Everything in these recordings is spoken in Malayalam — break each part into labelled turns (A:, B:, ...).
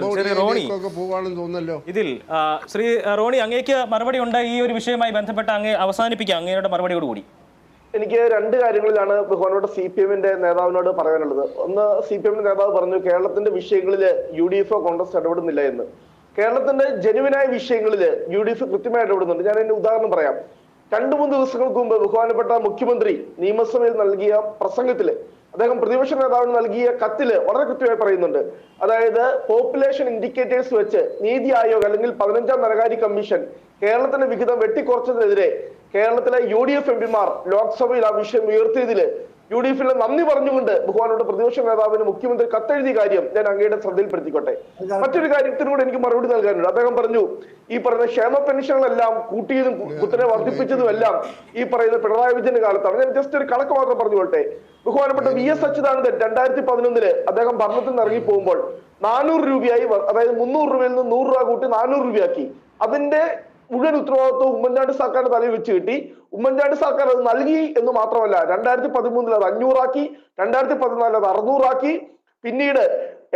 A: ശ്രീ റോണി. ഇതിൽ ശ്രീ റോണി അങ്ങേക്ക് മറുപടി ഉണ്ട് ഈ ഒരു വിഷയവുമായി ബന്ധപ്പെട്ട് അങ്ങ് അവസാനിപ്പിക്കാം അങ്ങേരുടെ മറുപടിയോട് കൂടി.
B: എനിക്ക് രണ്ട് കാര്യങ്ങളിലാണ് ബഹുമാനോട് സി പി എമ്മിന്റെ നേതാവിനോട് പറയാനുള്ളത്. ഒന്ന് സി പി എമ്മിന്റെ നേതാവ് പറഞ്ഞു കേരളത്തിന്റെ വിഷയങ്ങളിൽ യു ഡി എഫ് കോൺഗ്രസ് ഇടപെടുന്നില്ല എന്ന്. കേരളത്തിന്റെ ജനുവിനായ വിഷയങ്ങളിൽ യു ഡി എഫ് കൃത്യമായി ഇടപെടുന്നുണ്ട്. ഞാൻ അതിന്റെ ഉദാഹരണം പറയാം. രണ്ടു മൂന്ന് ദിവസങ്ങൾക്ക് മുമ്പ് ബഹുമാനപ്പെട്ട മുഖ്യമന്ത്രി നിയമസഭയിൽ നൽകിയ പ്രസംഗത്തിൽ അദ്ദേഹം പ്രതിപക്ഷ നേതാവിന് നൽകിയ കത്തിൽ വളരെ കൃത്യമായി പറയുന്നുണ്ട്. അതായത് പോപ്പുലേഷൻ ഇൻഡിക്കേറ്റേഴ്സ് വെച്ച് നീതി ആയോഗ് അല്ലെങ്കിൽ പതിനഞ്ചാം ധനകാര്യ കമ്മീഷൻ കേരളത്തിന്റെ വിഹിതം വെട്ടിക്കുറച്ചതിനെതിരെ കേരളത്തിലെ യു ഡി എഫ് എംപിമാർ ലോക്സഭയിൽ ആ വിഷയം ഉയർത്തിയതിൽ യു ഡി എഫിലെ നന്ദി പറഞ്ഞുകൊണ്ട് ബഹുമാനോട് പ്രതിപക്ഷ നേതാവിന് മുഖ്യമന്ത്രി കത്തെഴുതിയ കാര്യം ഞാൻ അങ്ങയുടെ ശ്രദ്ധയിൽപ്പെടുത്തിക്കോട്ടെ. മറ്റൊരു കാര്യത്തിനൂടെ എനിക്ക് മറുപടി നൽകാനുണ്ട്. അദ്ദേഹം പറഞ്ഞു ഈ പറയുന്ന ക്ഷേമ പെൻഷനുകളെല്ലാം കൂട്ടിയതും കുത്തനെ വർദ്ധിപ്പിച്ചതും എല്ലാം ഈ പറയുന്ന പിണറായി വിജയന്റെ കാലത്താണ്. ഞാൻ ജസ്റ്റ് ഒരു കണക്ക് മാത്രം പറഞ്ഞുകൊള്ളട്ടെ ബഹുമാനപ്പെട്ട വി എസ് അച്യുതാനന്ദൻ രണ്ടായിരത്തി പതിനൊന്നിൽ അദ്ദേഹം ഭരണത്തിൽ നിന്ന് ഇറങ്ങി പോകുമ്പോൾ നാനൂറ് രൂപയായി അതായത് മുന്നൂറ് രൂപയിൽ നിന്ന് നൂറ് രൂപ കൂട്ടി നാനൂറ് രൂപയാക്കി. അതിന്റെ മുഴുവൻ ഉത്തരവാദിത്വം ഉമ്മൻചാണ്ടി സർക്കാരിന്റെ തലയിൽ വെച്ച് കിട്ടി. ഉമ്മൻചാണ്ടി സർക്കാർ അത് നൽകി എന്ന് മാത്രമല്ല രണ്ടായിരത്തി പതിമൂന്നിൽ അത് അഞ്ഞൂറാക്കി രണ്ടായിരത്തി പതിനാലിൽ അത് അറുന്നൂറാക്കി. പിന്നീട്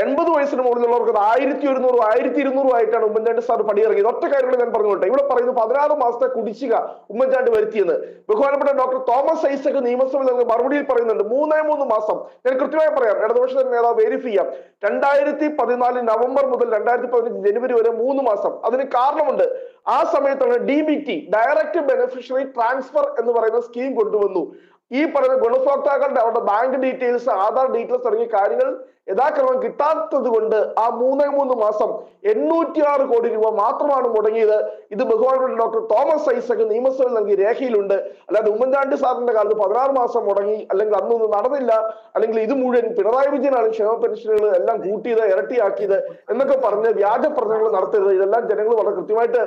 B: എൺപത് വയസ്സിന് മുകളിലുള്ളവർക്ക് അത് ആയിരത്തി ഒരുന്നൂറും ആയിരത്തി ഇരുന്നൂറും ആയിട്ടാണ് ഉമ്മൻചാണ്ടി സാർ പടിയിറങ്ങിയത്. ഒറ്റ കാര്യങ്ങൾ ഞാൻ പറഞ്ഞോട്ടെ. ഇവിടെ പറയുന്നു പതിനാറ് മാസത്തെ കുടിശ്ശിക ഉമ്മൻചാണ്ടി വരുത്തിയെന്ന്. ബഹുമാനപ്പെട്ട ഡോക്ടർ തോമസ് ഐസക് നിയമസഭയിൽ നൽകിയ മറുപടിയിൽ പറയുന്നുണ്ട് മൂന്നേ മൂന്ന് മാസം. ഞാൻ കൃത്യമായി പറയാം ഇടതുപക്ഷ നേതാവ് വെരിഫൈ ചെയ്യാം. രണ്ടായിരത്തി പതിനാല് നവംബർ മുതൽ രണ്ടായിരത്തി പതിനഞ്ച് ജനുവരി വരെ മൂന്ന് മാസം. അതിന് കാരണമുണ്ട് ആ സമയത്താണ് D B T direct beneficiary transfer എന്ന് പറയുന്ന സ്കീം കൊണ്ടുവന്നു. ഈ പറയുന്ന ഗുണഭോക്താക്കളുടെ അവരുടെ ബാങ്ക് ഡീറ്റെയിൽസ് ആധാർ ഡീറ്റെയിൽസ് തുടങ്ങിയ കാര്യങ്ങൾ യഥാക്രമം കിട്ടാത്തത് കൊണ്ട് ആ മൂന്നേ മൂന്ന് മാസം എണ്ണൂറ്റി ആറ് കോടി രൂപ മാത്രമാണ് മുടങ്ങിയത്. ഇത് ബഹുമാനപ്പെട്ട ഡോക്ടർ തോമസ് ഐസക് നിയമസഭയിൽ നൽകിയ രേഖയിലുണ്ട്. അല്ലാതെ ഉമ്മൻചാണ്ടി സാറിന്റെ കാലത്ത് പതിനാറ് മാസം മുടങ്ങി അല്ലെങ്കിൽ അന്നൊന്നും നടന്നില്ല അല്ലെങ്കിൽ ഇത് മുഴുവൻ പിണറായി വിജയനാണ് ക്ഷേമ പെൻഷനുകൾ എല്ലാം കൂട്ടിയത് ഇരട്ടിയാക്കിയത് എന്നൊക്കെ പറഞ്ഞ് വ്യാജ പ്രചരണങ്ങൾ നടത്തരുത്. ഇതെല്ലാം ജനങ്ങൾ വളരെ കൃത്യമായിട്ട്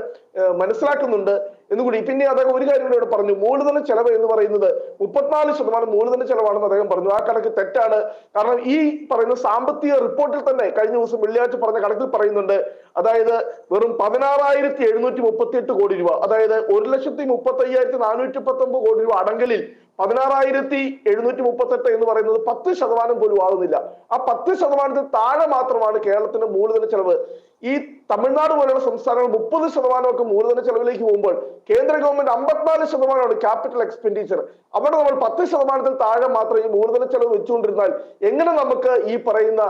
B: മനസ്സിലാക്കുന്നുണ്ട്. എന്നുകൂടി പിന്നെ അദ്ദേഹം ഒരു കാര്യം കൂടി ഇവിടെ പറഞ്ഞു. മൂലധന ചെലവ് എന്ന് പറയുന്നത് മുപ്പത്തിനാല് ശതമാനം മൂലധന ചെലവാണെന്ന് അദ്ദേഹം പറഞ്ഞു. ആ കണക്ക് തെറ്റാണ്. കാരണം ഈ പറയുന്ന സാമ്പത്തിക റിപ്പോർട്ടിൽ തന്നെ കഴിഞ്ഞ ദിവസം വെള്ളിയാഴ്ച പറഞ്ഞ കണക്കിൽ പറയുന്നുണ്ട്. അതായത് വെറും പതിനാറായിരത്തി എഴുന്നൂറ്റി മുപ്പത്തി എട്ട് കോടി രൂപ. അതായത് ഒരു ലക്ഷത്തി മുപ്പത്തി അയ്യായിരത്തി നാനൂറ്റി മുപ്പത്തി ഒമ്പത് കോടി രൂപ അടങ്കലിൽ പതിനാറായിരത്തി എഴുന്നൂറ്റി മുപ്പത്തെട്ട് എന്ന് പറയുന്നത് പത്ത് ശതമാനം പോലും ആകുന്നില്ല ആ പത്ത് ശതമാനത്തിൽ താഴെ മാത്രമാണ് കേരളത്തിന്റെ മൂലധന ചെലവ്. ഈ തമിഴ്നാട് പോലെയുള്ള സംസ്ഥാനങ്ങൾ മുപ്പത് ശതമാനമൊക്കെ മൂലധന ചെലവിലേക്ക് പോകുമ്പോൾ കേന്ദ്ര ഗവൺമെന്റ് അമ്പത്തിനാല് ശതമാനമാണ് ക്യാപിറ്റൽ എക്സ്പെൻഡിച്ചർ. അവിടെ നമ്മൾ പത്ത് ശതമാനത്തിൽ താഴെ മാത്രം ഈ മൂലധന ചെലവ് വെച്ചുകൊണ്ടിരുന്നാൽ എങ്ങനെ നമുക്ക് ഈ പറയുന്ന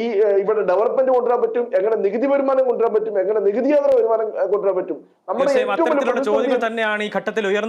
B: ഈ ഇവിടെ ഡെവലപ്മെന്റ് കൊണ്ടുവരാൻ പറ്റും? എങ്ങനെ നികുതി വരുമാനം കൊണ്ടുവരാൻ പറ്റും? എങ്ങനെ നികുതിയേതര വരുമാനം കൊണ്ടുവരാൻ പറ്റും? നമ്മുടെ ഏറ്റവും
A: തന്നെയാണ് ഈ ഘട്ടത്തിൽ ഉയർന്നു